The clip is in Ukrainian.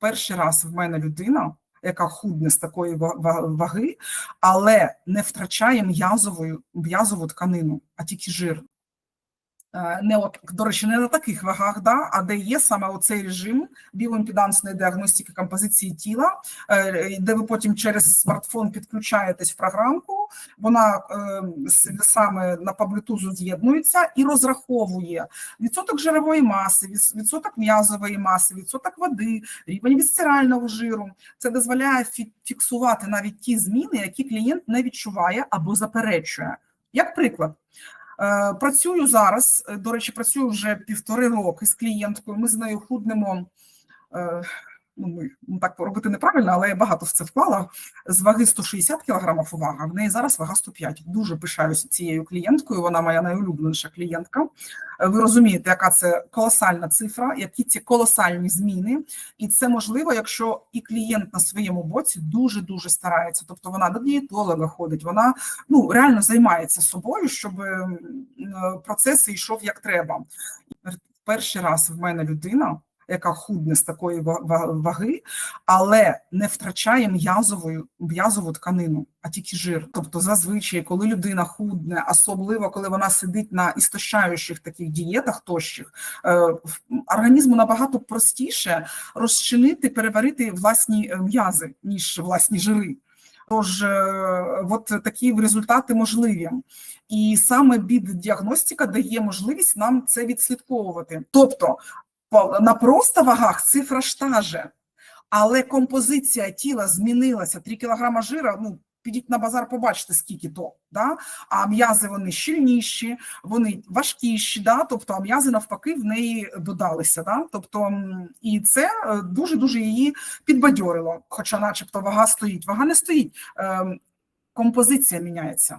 перший раз в мене людина, яка худне з такої ва- ва- ваги, але не втрачає м'язову, м'язову тканину, а тільки жир. Е, Не от, до речі, не на таких вагах, да, а де є саме оцей режим біоімпедансної діагностики композиції тіла, е, де ви потім через смартфон підключаєтесь в програмку, вона е, саме на по з'єднується і розраховує відсоток жирової маси, відсоток м'язової маси, відсоток води, рівень вісцерального жиру. Це дозволяє фіксувати навіть ті зміни, які клієнт не відчуває або заперечує. Як приклад, е, працюю зараз, е, до речі, працюю вже півтори роки з клієнткою. Ми з нею худнемо. Ну, ми ну, так робити неправильно, але я багато в це вклала. З ваги 160 кг вага, в неї зараз вага 105. Дуже пишаюся цією клієнткою. Вона моя найулюбленіша клієнтка. Е, Ви розумієте, яка це колосальна цифра, які ці колосальні зміни, і це можливо, якщо і клієнт на своєму боці дуже дуже старається. Тобто вона до дієтолога ходить, вона ну реально займається собою, щоб е, процес йшов як треба. Перший раз в мене людина. Яка худне з такої ва- ва- ваги, але не втрачає м'язову м'язову тканину, а тільки жир. Тобто, зазвичай, коли людина худне, особливо коли вона сидить на істощаючих таких дієтах тощих, е, організму набагато простіше розчинити, переварити власні е, м'язи, ніж власні жири. Тож, е, от такі результати можливі. І саме бід-діагностика дає можливість нам це відслідковувати. Тобто, на просто вагах цифра ж же, але композиція тіла змінилася. 3 кілограма жира, ну, підіть на базар, побачите, скільки то. Да? А м'язи вони щільніші, вони важкіші, да? тобто а м'язи навпаки в неї додалися. Да? Тобто, і це е, дуже-дуже її підбадьорило, хоча начебто вага стоїть. Вага не стоїть, ем, композиція міняється.